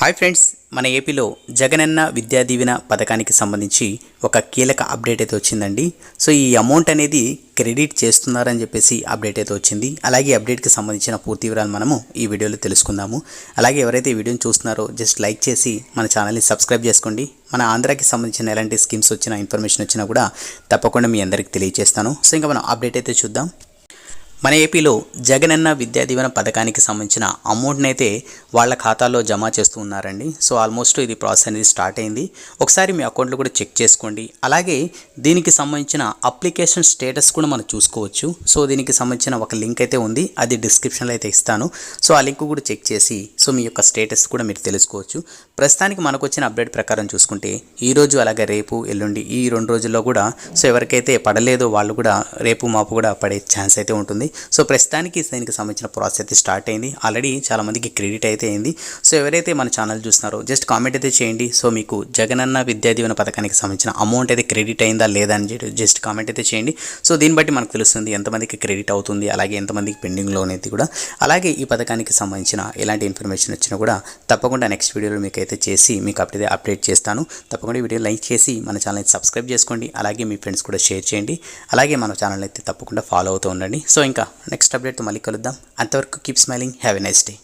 Hi friends మన ఏపీలో జగనన్న విద్యా దీవెన పథకానికి సంబంధించి ఒక కీలక అప్డేట్ అయితే వచ్చిందండి. సో ఈ అమౌంట్ అనేది క్రెడిట్ చేస్తున్నారని చెప్పేసి అప్డేట్ అయితే వచ్చింది. అలాగే అప్డేట్కి సంబంధించిన పూర్తి వివరాలు మనము ఈ వీడియోలో తెలుసుకుందాము. అలాగే ఎవరైతే ఈ వీడియోని చూస్తున్నారో జస్ట్ లైక్ చేసి మన ఛానల్ని సబ్స్క్రైబ్ చేసుకోండి. మన ఆంధ్రాకి సంబంధించిన ఎలాంటి స్కీమ్స్ వచ్చినా ఇన్ఫర్మేషన్ వచ్చినా కూడా తప్పకుండా మీ అందరికీ తెలియజేస్తాను సో ఇంకా మనం అప్డేట్ అయితే చూద్దాం. మన ఏపీలో జగనన్న విద్యా దీవెన పథకానికి సంబంధించిన అమౌంట్ని అయితే వాళ్ళ ఖాతాలో జమ చేస్తూ ఉన్నారండి. సో ఆల్మోస్ట్ ఇది ప్రాసెస్ అనేది స్టార్ట్ అయింది. ఒకసారి మీ అకౌంట్లో కూడా చెక్ చేసుకోండి. అలాగే దీనికి సంబంధించిన అప్లికేషన్ స్టేటస్ కూడా మనం చూసుకోవచ్చు. సో దీనికి సంబంధించిన ఒక లింక్ అయితే ఉంది. అది డిస్క్రిప్షన్లో అయితే ఇస్తాను. సో ఆ లింక్ కూడా చెక్ చేసి సో మీ యొక్క స్టేటస్ కూడా మీరు తెలుసుకోవచ్చు. ప్రస్తుతానికి మనకు వచ్చిన అప్డేట్ ప్రకారం చూసుకుంటే ఈరోజు అలాగే రేపు ఎల్లుండి ఈ రెండు రోజుల్లో కూడా సో ఎవరికైతే పడలేదో వాళ్ళు కూడా రేపు మాపు కూడా పడే ఛాన్స్ అయితే ఉంటుంది. సో ప్రస్తుతానికి దీనికి సంబంధించిన ప్రాసెస్ అయితే స్టార్ట్ అయింది. ఆల్రెడీ చాలామందికి క్రెడిట్ అయితే అయింది. సో ఎవరైతే మన ఛానల్ చూస్తున్నారో జస్ట్ కామెంట్ అయితే చేయండి. సో మీకు జగనన్న విద్యా దీవెన పథకానికి సంబంధించిన అమౌంట్ అయితే క్రెడిట్ అయిందా లేదా అని చెప్పి జస్ట్ కామెంట్ అయితే చేయండి. సో దీన్ని బట్టి మనకు తెలుస్తుంది ఎంతమందికి క్రెడిట్ అవుతుంది అలాగే ఎంతమందికి పెండింగ్లో అనేది కూడా. అలాగే ఈ పథకానికి సంబంధించిన ఎలాంటి ఇన్ఫర్మేషన్ వచ్చినా కూడా తప్పకుండా నెక్స్ట్ వీడియోలో మీకు అయితే చేసి మీకు అప్డేట్ అప్డేట్ చేస్తాను. తప్పకుండా వీడియో లైక్ చేసి మన ఛానల్ని సబ్స్క్రైబ్ చేసుకోండి. అలాగే మీ ఫ్రెండ్స్ కూడా షేర్ చేయండి. అలాగే మన ఛానల్ అయితే తప్పకుండా ఫాలో అవుతూ ఉండండి. సో ఇంకా ఇంకా నెక్స్ట్ అప్డేట్తో మళ్ళీ కలుద్దాం. అంతవరకు keep smiling have a nice day